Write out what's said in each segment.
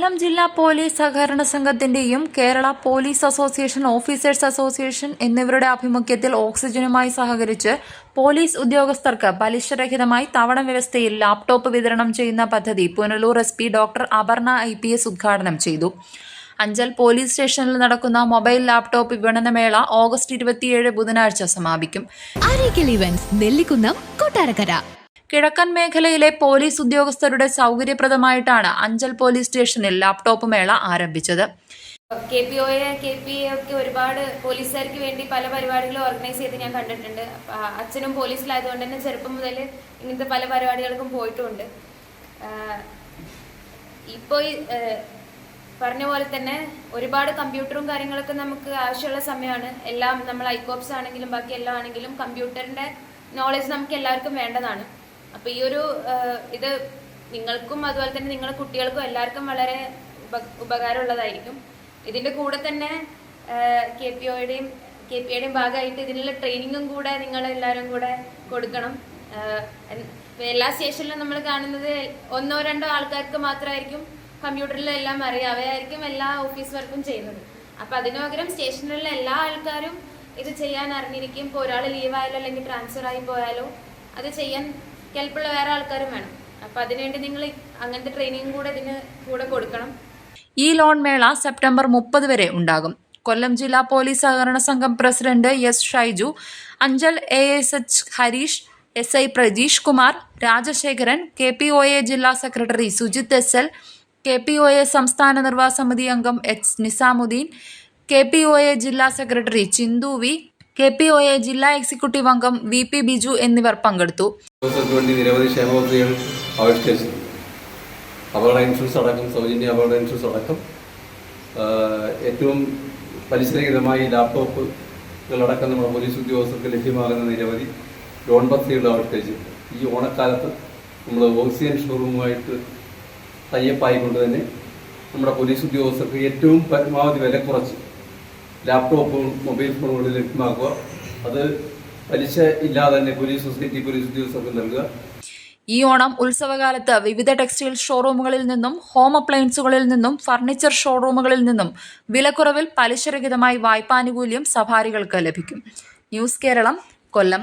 കൊല്ലം ജില്ലാ പോലീസ് സഹകരണ സംഘത്തിന്റെയും Kerala police association officers association എന്നിവരുടെ ആഭിമുഖ്യത്തിൽ ഓക്സിജനുമായി സഹകരിച്ച് പോലീസ് ഉദ്യോഗസ്ഥർക്ക് പലിശരഹിതമായി തവണ വ്യവസ്ഥയിൽ ലാപ്ടോപ്പ് വിതരണം ചെയ്യുന്ന പദ്ധതി Punalur S P doctor Aparna I P S ഉദ്ഘാടനം ചെയ്തു. അഞ്ചൽ പോലീസ് സ്റ്റേഷനിൽ നടക്കുന്ന മൊബൈൽ ലാപ്ടോപ്പ് വിപണനമേള ഓഗസ്റ്റ് ഇരുപത്തിയേഴ് ബുധനാഴ്ച സമാപിക്കും. കിഴക്കൻ മേഖലയിലെ പോലീസ് ഉദ്യോഗസ്ഥരുടെ സൗകര്യപ്രദമായിട്ടാണ് അഞ്ചൽ പോലീസ് സ്റ്റേഷനിൽ ലാപ്ടോപ്പ് മേള ആരംഭിച്ചത്. K P O K P A ഒക്കെ ഒരുപാട് പോലീസുകാർക്ക് വേണ്ടി പല പരിപാടികളും ഓർഗനൈസ് ചെയ്ത് ഞാൻ കണ്ടിട്ടുണ്ട്. അച്ഛനും പോലീസിലായതുകൊണ്ട് തന്നെ ചെറുപ്പം മുതൽ ഇങ്ങനത്തെ പല പരിപാടികൾക്കും പോയിട്ടുമുണ്ട് ഇപ്പോൾ പറഞ്ഞ പോലെ തന്നെ ഒരുപാട് കമ്പ്യൂട്ടറും കാര്യങ്ങളൊക്കെ നമുക്ക് ആവശ്യമുള്ള സമയമാണ്. എല്ലാം നമ്മൾ ഐക്കോപ്സ് ആണെങ്കിലും ബാക്കി എല്ലാം ആണെങ്കിലും കമ്പ്യൂട്ടറിന്റെ നോളജ് നമുക്ക് എല്ലാവർക്കും വേണ്ടതാണ്. അപ്പൊ ഈ ഒരു ഇത് നിങ്ങൾക്കും അതുപോലെ തന്നെ നിങ്ങളുടെ കുട്ടികൾക്കും എല്ലാവർക്കും വളരെ ഉപകാരമുള്ളതായിരിക്കും. ഇതിന്റെ കൂടെ തന്നെ കെ പി ഒയുടെയും കെ പി ഐയുടെയും ഭാഗമായിട്ട് ഇതിനുള്ള ട്രെയിനിങ്ങും കൂടെ നിങ്ങൾ എല്ലാവരും കൂടെ കൊടുക്കണം. എല്ലാ സ്റ്റേഷനിലും നമ്മൾ കാണുന്നത് ഒന്നോ രണ്ടോ ആൾക്കാർക്ക് മാത്രമായിരിക്കും കമ്പ്യൂട്ടറിൽ എല്ലാം അറിയാം. അവരായിരിക്കും എല്ലാ ഓഫീസ് വർക്കും ചെയ്യുന്നത്. അപ്പൊ അതിനു പകരം സ്റ്റേഷനിലുള്ള എല്ലാ ആൾക്കാരും ഇത് ചെയ്യാൻ അറിഞ്ഞിരിക്കും. ഇപ്പോൾ ഒരാൾ ലീവായാലോ അല്ലെങ്കിൽ ട്രാൻസ്ഫർ ആയി പോയാലോ അത് ചെയ്യാൻ കെൽപ്പുള്ള വേറെ ആൾക്കാരും വേണം. അപ്പൊ അതിനുവേണ്ടി നിങ്ങൾ അങ്ങനത്തെ ട്രെയിനിങ് കൂടെ ഇതിന് കൂടെ കൊടുക്കണം. ഈ ലോൺ മേള സെപ്റ്റംബർ മുപ്പത് വരെ ഉണ്ടാകും. കൊല്ലം ജില്ലാ പോലീസ് സഹകരണ സംഘം president S Shaiju Anchal A S H Harish S I Prajeesh Kumar Rajasekharan K P O A ജില്ലാ secretary Sujith S L K P O A സംസ്ഥാന നിർവാഹ സമിതി അംഗം H Nizamuddin K P O A ജില്ലാ secretary Chinthu V K P O A ജില്ലാ executive അംഗം V P Biju എന്നിവർ പങ്കെടുത്തു. ഉദ്യോഗസ്ഥർക്ക് വേണ്ടി നിരവധി ക്ഷേമ പദ്ധതികൾ ആവിഷ്കരിച്ചിട്ടുണ്ട്. അപകട ഇൻഷുറൻസ് അടക്കം സൗജന്യ അപകട ഇൻഷുറൻസ് അടക്കം ഏറ്റവും പലിശരഹിതമായി ലാപ്ടോപ്പുകളടക്കം നമ്മുടെ പോലീസ് ഉദ്യോഗസ്ഥർക്ക് ലഭ്യമാകുന്ന നിരവധി ലോൺ പദ്ധതികൾ ആവിഷ്കരിച്ചിട്ടുണ്ട്. ഈ ഓണക്കാലത്ത് നമ്മൾ ഓക്സിജൻ ഷോറൂമുമായിട്ട് തയ്യപ്പായിക്കൊണ്ട് തന്നെ നമ്മുടെ പോലീസ് ഉദ്യോഗസ്ഥർക്ക് ഏറ്റവും പരമാവധി വില കുറച്ച് ലാപ്ടോപ്പും മൊബൈൽ ഫോണുകളും ലഭ്യമാക്കുക. അത് പലിശ ഇല്ലാതെ തന്നെ പോലീസ് സൊസൈറ്റി പോലീസ് ഉദ്യോഗസ്ഥർക്ക് നൽകുക. ഈ ഓണം ഉത്സവകാലത്ത് വിവിധ ടെക്സ്റ്റൈൽ ഷോറൂമുകളിൽ നിന്നും ഹോം അപ്ലയൻസുകളിൽ നിന്നും ഫർണിച്ചർ ഷോറൂമുകളിൽ നിന്നും വിലക്കുറവിൽ പലിശരഹിതമായി വായ്പാനുകൂല്യം സഫാരികൾക്ക് ലഭിക്കും. ന്യൂസ് കേരളം കൊല്ലം.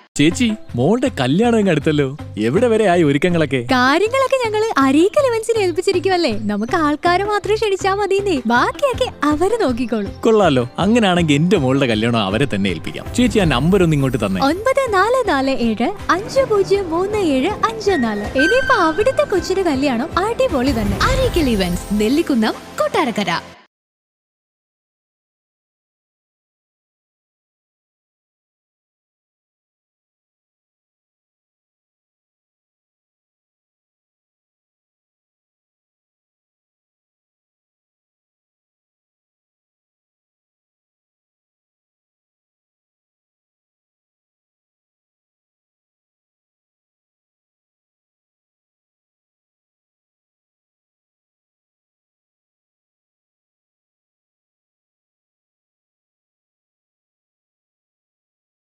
ചേച്ചി മോളുടെ കല്യാണം അടുത്തല്ലോ. എവിടെ വരെ ആയി ഒരുക്കങ്ങളൊക്കെ? കാര്യങ്ങളൊക്കെ ഞങ്ങൾ അരീക്കൽ ഇവന്റ്സിനെ ഏൽപ്പിച്ചിരിക്കുവല്ലേ. നമുക്ക് ആൾക്കാരെ മാത്രം ക്ഷണിച്ചാ മതി ബാക്കിയൊക്കെ അവർ നോക്കിക്കോളും. കൊള്ളാലോ. അങ്ങനെയാണെങ്കിൽ എന്റെ മോളുടെ കല്യാണം അവരെ തന്നെ ഏൽപ്പിക്കാം. ചേച്ചി ആ നമ്പർ ഒന്ന് ഇങ്ങോട്ട് തന്നെ. ഒൻപത് നാല് നാല് ഏഴ് അഞ്ച് പൂജ്യം മൂന്ന് ഏഴ് അഞ്ച് നാല്. ഇനിയിപ്പോ അവിടുത്തെ കൊച്ചിന്റെ കല്യാണം അടിപൊളി തന്നെ. അരീക്കൽ ഇവന്റ്സ് നെല്ലിക്കുന്നം കൊട്ടാരക്കര.